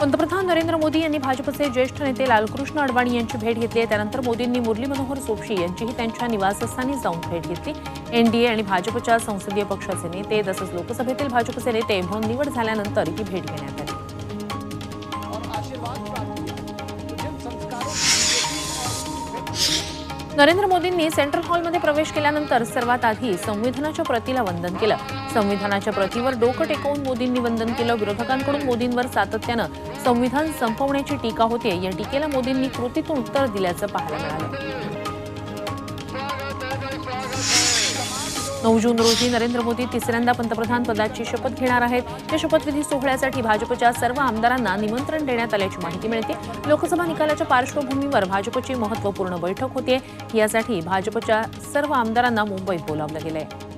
पंतप्रधान नरेंद्र मोदी यांनी भाजपचे ज्येष्ठ नेते लालकृष्ण अडवाणी यांची भेट घेतली आहे. त्यानंतर मोदींनी मुरली मनोहर चोपशी यांचीही त्यांच्या निवासस्थानी जाऊन भेट घेतली. एनडीए आणि भाजपच्या संसदीय पक्षाचे नेते तसंच लोकसभेतील भाजपचे नेते म्हणून निवड झाल्यानंतर ही भेट घेण्यात आली. नरेंद्र मोदींनी सेंट्रल हॉलमध्ये प्रवेश केल्यानंतर सर्वात आधी संविधानाच्या प्रतीला वंदन केलं. संविधानाच्या प्रतीवर डोकं टेकवून मोदींनी वंदन केलं. विरोधकांकडून मोदींवर सातत्यानं संविधान संपवण्याची टीका होते या टीकेला मोदींनी कृतीतून उत्तर दिल्याचं पाहायला मिळालं नऊ जून रोजी नरेंद्र मोदी तिसऱ्यांदा पंतप्रधान पदाची शपथ घेणार आहेत. या शपथविधी सोहळ्यासाठी भाजपच्या सर्व आमदारांना निमंत्रण देण्यात आल्याची माहिती मिळते. लोकसभा निकालाच्या पार्श्वभूमीवर भाजपची महत्त्वपूर्ण बैठक होते यासाठी भाजपच्या सर्व आमदारांना मुंबईत बोलावलं गेलं आहे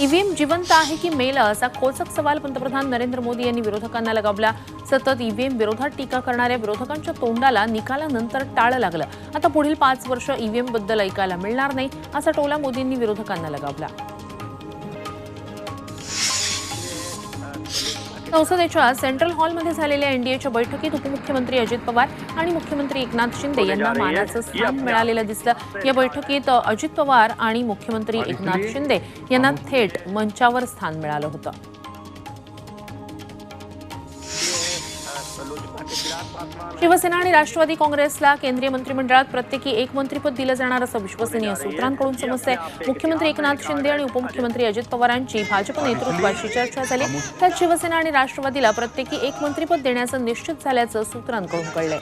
ईव्हीएम जिवंत आहे की मेलं असा खोचक सवाल पंतप्रधान नरेंद्र मोदी यांनी विरोधकांना लगावला. सतत ईव्हीएम विरोधात टीका करणाऱ्या विरोधकांच्या तोंडाला निकालानंतर टाळं लागलं. आता पुढील पाच वर्ष ईव्हीएमबद्दल ऐकायला मिळणार नाही असा टोला मोदींनी विरोधकांना लगावला. संसदेच्या सेंट्रल हॉलमध्ये झालेल्या एनडीएच्या बैठकीत उपमुख्यमंत्री अजित पवार आणि मुख्यमंत्री एकनाथ शिंदे यांना मानाचं स्थान मिळालेलं दिसलं. या बैठकीत अजित पवार आणि मुख्यमंत्री एकनाथ शिंदे यांना थेट मंचावर स्थान मिळालं होतं. शिवसेना आणि राष्ट्रवादी काँग्रेसला केंद्रीय मंत्रिमंडळात प्रत्येकी एक मंत्रिपद दिलं जाणार असं विश्वसनीय सूत्रांकडून समजतंय. मुख्यमंत्री एकनाथ शिंदे आणि उपमुख्यमंत्री अजित पवारांची भाजप नेतृत्वाशी चर्चा झाली. त्यात शिवसेना आणि राष्ट्रवादीला प्रत्येकी एक मंत्रिपद देण्याचं निश्चित झाल्याचं सूत्रांकडून कळलंय.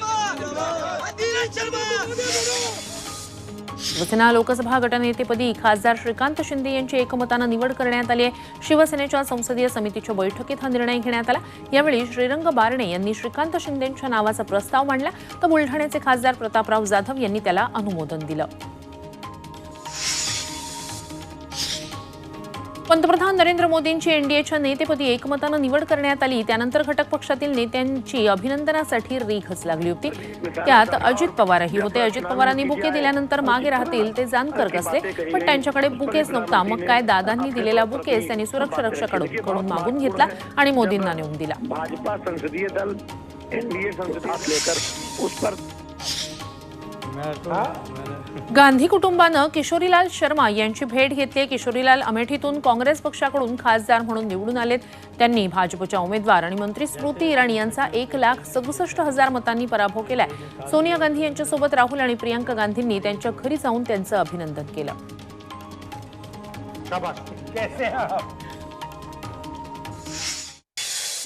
शिवसेना लोकसभा गटनेतेपदी खासदार श्रीकांत शिंदे यांची एकमतानं निवड करण्यात आली आहे. शिवसेनेच्या संसदीय समितीच्या बैठकीत हा निर्णय घेण्यात आला. यावेळी श्रीरंग बारणे यांनी श्रीकांत शिंदेंच्या नावाचा प्रस्ताव मांडला. तर बुलढाण्याचे खासदार प्रतापराव जाधव यांनी त्याला अनुमोदन दिलं. पंतप्रधान नरेंद्र मोदींची एनडीएच्या नेतेपदी एकमतानं निवड करण्यात आली त्यानंतर घटक पक्षातील नेत्यांची अभिनंदनासाठी रीखच लागली होती. त्यात अजित पवारही होते. अजित पवारांनी बुके दिल्यानंतर मागे राहतील ते जानकर कसले पण त्यांच्याकडे बुकेच नव्हता. मग काय दादांनी दिलेला बुकेस त्यांनी सुरक्षारक्षकाकडून मागून घेतला आणि मोदींना नेऊन दिला. भाजपा संसदीय दल एनडीए संसद हाथ लेकर उस पर गांधी कुटुंबानं किशोरीलाल शर्मा यांची भेट घेतली. आहे. किशोरीलाल अमेठीतून काँग्रेस पक्षाकडून खासदार म्हणून निवडून आलेत. त्यांनी भाजपच्या उमेदवार आणि मंत्री स्मृती इराणी यांचा एक लाख सदुसष्ट हजार मतांनी पराभव केलाय. सोनिया गांधी यांच्यासोबत राहुल आणि प्रियंका गांधींनी त्यांच्या घरी जाऊन त्यांचं अभिनंदन केलं.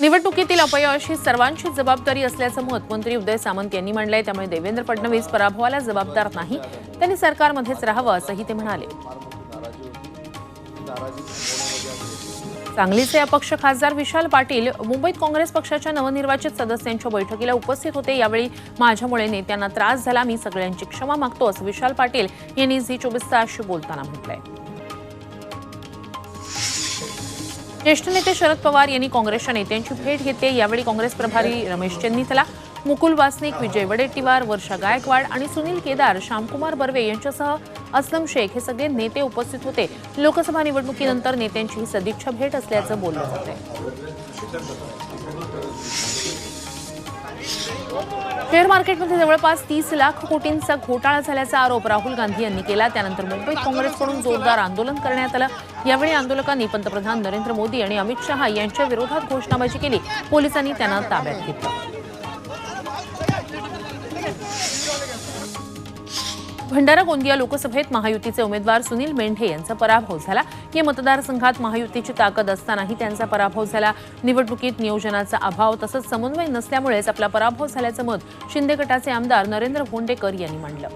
निवडणुकीतील अपयश ही सर्वांची जबाबदारी असल्याचं मत मंत्री उदय सामंत यांनी मांडलंय त्यामुळे देवेंद्र फडणवीस पराभवाला जबाबदार नाही. त्यांनी सरकारमध्येच राहावं असंही ते म्हणाले. सांगलीचे अपक्ष खासदार विशाल पाटील मुंबईत काँग्रेस पक्षाच्या नवनिर्वाचित सदस्यांच्या बैठकीला उपस्थित होते. यावेळी माझ्यामुळे नेत्यांना त्रास झाला. मी सगळ्यांची क्षमा मागतो असं विशाल पाटील यांनी झी चोवीस तासशी बोलताना म्हटलंय. ज्येष्ठ नेते शरद पवार यांनी काँग्रेसच्या नेत्यांची भेट घेतली. यावेळी काँग्रेस प्रभारी रमेश चेन्नीतला मुकुल वासनिक विजय वडेट्टीवार वर्षा गायकवाड आणि सुनील केदार श्यामकुमार बर्वे यांच्यासह असलम शेख हे सगळे नेते उपस्थित होते. लोकसभा निवडणुकीनंतर नेत्यांची ही सदिच्छा भेट असल्याचं बोललं जातंय. शेअर मार्केटमध्ये जवळपास तीस लाख कोटींचा घोटाळा झाल्याचा आरोप राहुल गांधी यांनी केला. त्यानंतर मुंबईत काँग्रेसकडून जोरदार आंदोलन करण्यात आलं. यावेळी आंदोलकांनी पंतप्रधान नरेंद्र मोदी आणि अमित शहा यांच्या विरोधात घोषणाबाजी केली. पोलिसांनी त्यांना ताब्यात घेतलं. भंडारा गोंदिया लोकसभेत महायुतीचे उमेदवार सुनील मेंढे यांचा पराभव झाला. या मतदारसंघात महायुतीची ताकद असतानाही त्यांचा पराभव झाला. निवडणुकीत नियोजनाचा अभाव तसंच समन्वय नसल्यामुळेच आपला पराभव झाल्याचं मत शिंदे गटाचे आमदार नरेंद्र भोंडेकर यांनी मांडलं.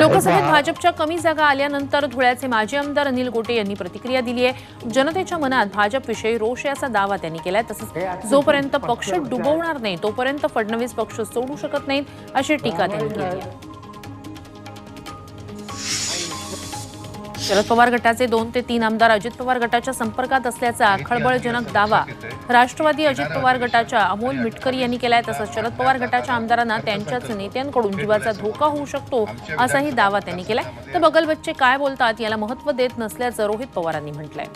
लोकसभेत भाजपच्या कमी जागा आल्यानंतर धुळ्याचे माजी आमदार अनिल गोटे यांनी प्रतिक्रिया दिली आहे जनतेच्या मनात भाजपविषयी रोष आहे असा दावा त्यांनी केलाय. तसंच जोपर्यंत पक्ष डुबवणार नाही तोपर्यंत फडणवीस पक्ष सोडू शकत नाहीत अशी टीका त्यांनी केली आहे. शरद पवार गटाचे दोन ते तीन आमदार अजित पवार गटाच्या संपर्कात असल्याचा खळबळजनक दावा राष्ट्रवादी अजित पवार गटाच्या अमोल मिटकरी यांनी केलाय तसंच शरद पवार गटाच्या आमदारांना त्यांच्याच नेत्यांकडून जीवाचा धोका होऊ शकतो असाही दावा त्यांनी केलाय. तर बगल बच्चे काय बोलतात याला महत्त्व देत नसल्याचं रोहित पवारांनी म्हटलंय.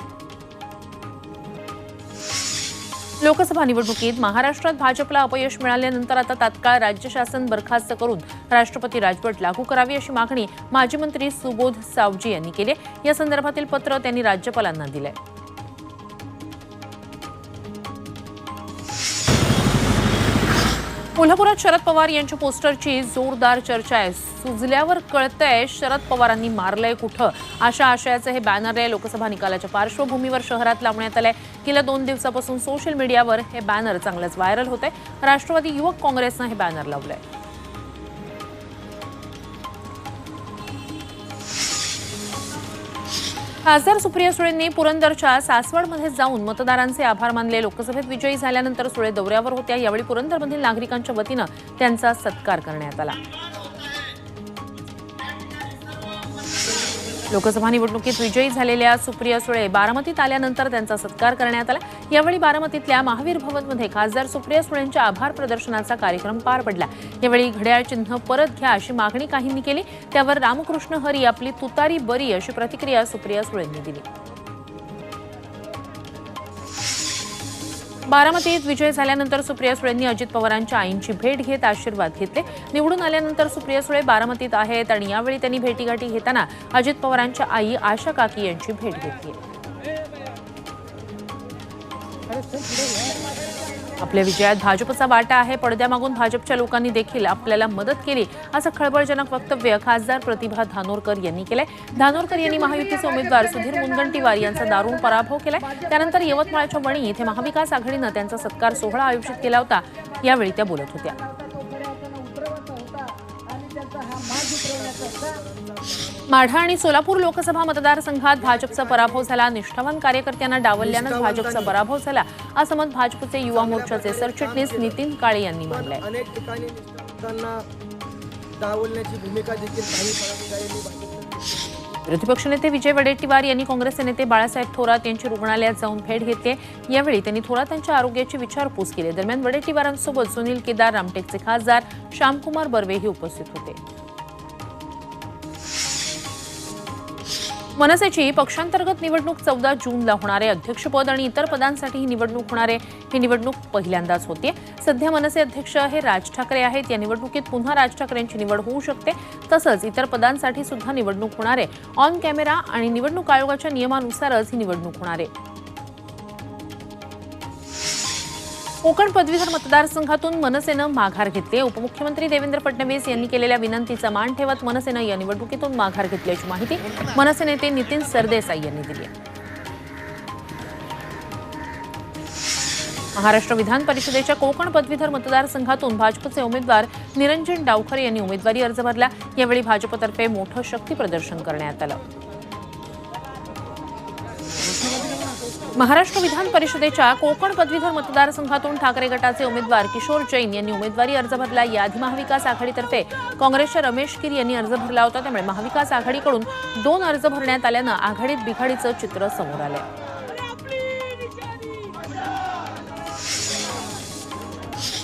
लोकसभा निवडणुकीत महाराष्ट्रात भाजपला अपयश मिळाल्यानंतर आता तात्काळ राज्य शासन बरखास्त करून राष्ट्रपती राजवट लागू करावी अशी मागणी माजी मंत्री सुबोध सावजी यांनी केली या संदर्भातील पत्र त्यांनी राज्यपालांना दिलंय. कोल्हापुरात शरद पवार यांच्या पोस्टरची जोरदार चर्चा आहे. सुजल्यावर कळतंय शरद पवारांनी मारलंय कुठं? अशा आशयाचं हे बॅनर आहे लोकसभा निकालाच्या पार्श्वभूमीवर शहरात लावण्यात आलंय. गेल्या दोन दिवसापासून सोशल मीडियावर हे बॅनर चांगलंच व्हायरल होत आहे राष्ट्रवादी युवक काँग्रेसनं हे बॅनर लावलंय. खासदार सुप्रिया सुळेंनी पुरंदरच्या सासवडमध्ये जाऊन मतदारांचे आभार मानले. लोकसभेत विजयी झाल्यानंतर सुळे दौऱ्यावर होत्या. यावेळी पुरंदरमधील नागरिकांच्या वतीनं त्यांचा सत्कार करण्यात आला. लोकसभा निवडणुकीत विजयी झालेल्या सुप्रिया सुळे बारामतीत आल्यानंतर त्यांचा सत्कार करण्यात आला. यावेळी बारामतीतल्या महावीर भवनमध्ये खासदार सुप्रिया सुळेंच्या आभार प्रदर्शनाचा कार्यक्रम पार पडला. यावेळी घड्याळ चिन्ह परत घ्या अशी मागणी काहींनी केली. त्यावर रामकृष्ण हरी आपली तुतारी बरी अशी प्रतिक्रिया सुप्रिया सुळेंनी दिली. बारामतीत विजय झाल्यानंतर सुप्रिया सुळेंनी अजित पवारांच्या आईंची भेट घेत आशीर्वाद घेतले. निवडून आल्यानंतर सुप्रिया सुळे बारामतीत आहेत आणि यावेळी त्यांनी भेटीगाठी घेताना अजित पवारांच्या आई आशा काकी यांची भेट घेतली. आपल्या विजयात भाजपचा वाटा आहे. पडद्यामागून भाजपच्या लोकांनी देखील आपल्याला मदत केली. असं खळबळजनक वक्तव्य खासदार प्रतिभा धानोरकर यांनी केलंय. धानोरकर यांनी महायुतीचे उमेदवार सुधीर मुनगंटीवार यांचा दारुण पराभव केलाय. त्यानंतर यवतमाळच्या वणी इथे महाविकास आघाडीनं त्यांचा सत्कार सोहळा आयोजित केला होता. यावेळी त्या बोलत होत्या. माढा आणि सोलापूर लोकसभा मतदारसंघात भाजपचा पराभव झाला. निष्ठावान कार्यकर्त्यांना डावलल्यानं भाजपचा पराभव झाला. असं मत भाजपचे युवा मोर्चाचे सरचिटणीस नितीन काळे यांनी मांडलंय. अनेक ठिकाणी निष्ठावंतांना डावलण्याची भूमिका देखील काही पदाधिकाऱ्यांनी भाजपमध्ये विरोधी पक्षनेते विजय वडेट्टीवार यांनी काँग्रेसचे नेते बाळासाहेब थोरात यांची रुग्णालयात जाऊन भेट घेतली. यावेळी त्यांनी थोरात यांच्या आरोग्याची विचारपूस केली. दरम्यान वडेट्टीवारांसोबत सुनील केदार रामटेकचे खासदार श्यामकुमार बर्वेही उपस्थित होते. मनसेची पक्षांतर्गत निवडणूक चौदा जूनला होणार आहे अध्यक्षपद आणि इतर पदांसाठी ही निवडणूक होणार आहे ही निवडणूक पहिल्यांदाच होते. सध्या मनसे अध्यक्ष हे राज ठाकरे आहेत. या निवडणुकीत पुन्हा राज ठाकरेंची निवड होऊ शकते. तसंच इतर पदांसाठी सुद्धा निवडणूक होणार. आहे ऑन कॅमेरा आणि निवडणूक आयोगाच्या नियमानुसारच ही निवडणूक होणार. आहे कोकण पदवीधर मतदारसंघातून मनसेनं माघार घेतली उपमुख्यमंत्री देवेंद्र फडणवीस यांनी केलेल्या विनंतीचा मान ठेवत मनसेनं या निवडणुकीतून माघार घेतल्याची माहिती मनसे नेते नितीन सरदेसाई यांनी दिली आहे. महाराष्ट्र विधान परिषदेच्या कोकण पदवीधर मतदारसंघातून भाजपचे उमेदवार निरंजन डावखरे यांनी उमेदवारी अर्ज भरला. यावेळी भाजपतर्फे मोठं शक्ती प्रदर्शन करण्यात आलं. महाराष्ट्र विधान परिषदेच्या कोकण पदवीधर मतदारसंघातून ठाकरे गटाचे उमेदवार किशोर जैन यांनी उमेदवारी अर्ज भरला. याआधी महाविकास आघाडीतर्फे काँग्रेसच्या रमेश कीर यांनी अर्ज भरला होता. त्यामुळे महाविकास आघाडीकडून दोन अर्ज भरण्यात आल्यानं आघाडीत बिघाडीचं चित्र समोर आलंय.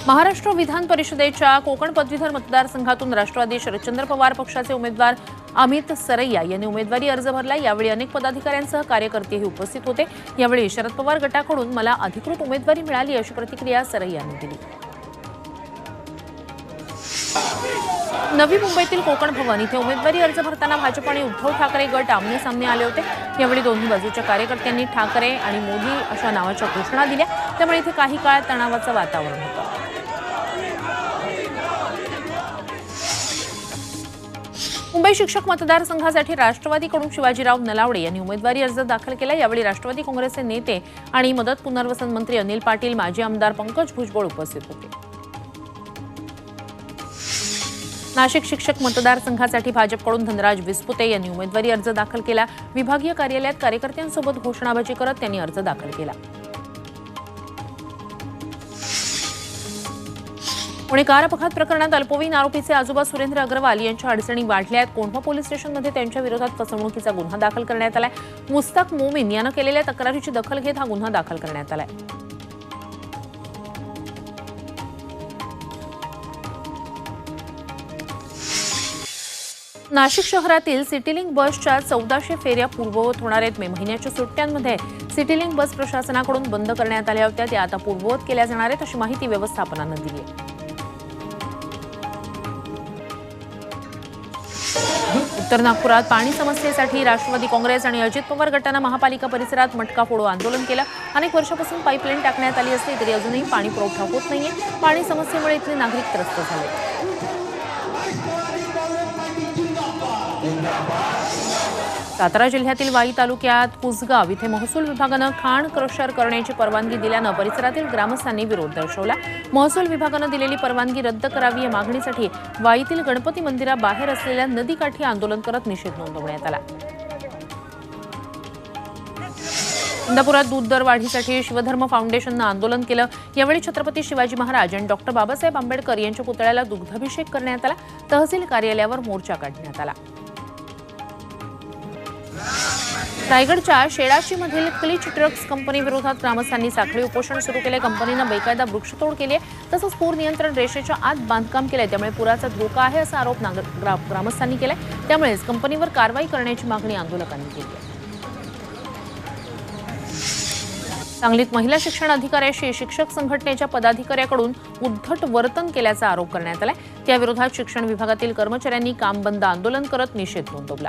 महाराष्ट्र विधान परिषदेच्या कोकण पदवीधर मतदारसंघातून राष्ट्रवादी शरदचंद्र पवार पक्षाचे उमेदवार अमित सरैया यांनी उमेदवारी अर्ज भरला. यावेळी अनेक पदाधिकाऱ्यांसह कार्यकर्तेही उपस्थित होते. यावेळी शरद पवार गटाकडून मला अधिकृत उमेदवारी मिळाली अशी प्रतिक्रिया सरैया यांनी दिली. नवी मुंबईतील कोकण भवन इथे उमेदवारी अर्ज भरताना भाजप आणि उद्धव ठाकरे गट आमने सामने आले होते. यावेळी दोन्ही बाजूच्या कार्यकर्त्यांनी ठाकरे आणि मोदी अशा नावाच्या घोषणा दिल्या. त्यामुळे इथे काही काळ तणावाचं वातावरण होतं. मुंबई शिक्षक मतदारसंघासाठी राष्ट्रवादीकडून शिवाजीराव नलावडे यांनी उमेदवारी अर्ज दाखल केला. यावेळी राष्ट्रवादी काँग्रेसचे नेते आणि मदत पुनर्वसन मंत्री अनिल पाटील माजी आमदार पंकज भुजबळ उपस्थित होते. नाशिक शिक्षक मतदारसंघासाठी भाजपकडून धनराज विस्पुते यांनी उमेदवारी अर्ज दाखल केला. विभागीय कार्यालयात कार्यकर्त्यांसोबत घोषणाबाजी करत त्यांनी अर्ज दाखल केला. पुणे कार अपघात प्रकरणात अल्पवयीन आरोपीचे आजोबा सुरेंद्र अग्रवाल यांच्या अडचणी वाढल्या आहेत. कोंढवा पोलीस स्टेशनमध्ये त्यांच्या विरोधात फसवणुकीचा गुन्हा दाखल करण्यात आलाय. मुस्ताक मोमीन यानं केलेल्या तक्रारीची दखल घेत हा गुन्हा दाखल करण्यात आलाय. नाशिक शहरातील सिटीलिंक बसच्या चौदाशे फेऱ्या पूर्ववत होणार आहेत. मे महिन्याच्या सुट्ट्यांमध्ये सिटीलिंक बस प्रशासनाकडून बंद करण्यात आल्या होत्या. त्या आता पूर्ववत केल्या जाणार आहेत अशी माहिती व्यवस्थापनानं दिली आहे. उत्तर नागपुरात पाणी समस्येसाठी राष्ट्रवादी काँग्रेस आणि अजित पवार गटानं महापालिका परिसरात मटका फोडो आंदोलन केलं. अनेक वर्षापासून पाईपलाईन टाकण्यात आली असली तरी अजूनही पाणी पुरवठा होत नाहीये. पाणी समस्येमुळे इथले नागरिक त्रस्त झाले. सातारा जिल्ह्यातील वाई तालुक्यात कुसगाव इथे महसूल विभागानं खाण क्रशर करण्याची परवानगी दिल्यानं परिसरातील ग्रामस्थांनी विरोध दर्शवला. महसूल विभागानं दिलेली परवानगी रद्द करावी या मागणीसाठी वाईतील गणपती मंदिराबाहेर असलेल्या नदीकाठी आंदोलन करत निषेध नोंदवण्यात आला. इंदापुरात दूध दर वाढीसाठी शिवधर्म फाउंडेशननं आंदोलन केलं. यावेळी छत्रपती शिवाजी महाराज आणि डॉक्टर बाबासाहेब आंबेडकर यांच्या पुतळ्याला दुग्धाभिषेक करण्यात आला. तहसील कार्यालयावर मोर्चा काढण्यात आला. रायगडच्या शेळाशीमधील क्लिच ड्रग्ज कंपनी विरोधात ग्रामस्थांनी साखळी उपोषण सुरू केले. कंपनीनं बेकायदा वृक्षतोड केली. आहे तसंच पूर नियंत्रण रेषेच्या आत बांधकाम केलंय. त्यामुळे पुराचा धोका आहे असा आरोप नागर- ग्रा- ग्रामस्थांनी केलाय. त्यामुळेच कंपनीवर कारवाई करण्याची मागणी आंदोलकांनी केली आहे. सांगलीत महिला शिक्षण अधिकाऱ्याशी शिक्षक संघटनेच्या पदाधिकाऱ्याकडून उद्धट वर्तन केल्याचा आरोप करण्यात आलाय. त्याविरोधात शिक्षण विभागातील कर्मचाऱ्यांनी काम बंद आंदोलन करत निषेध नोंदवला.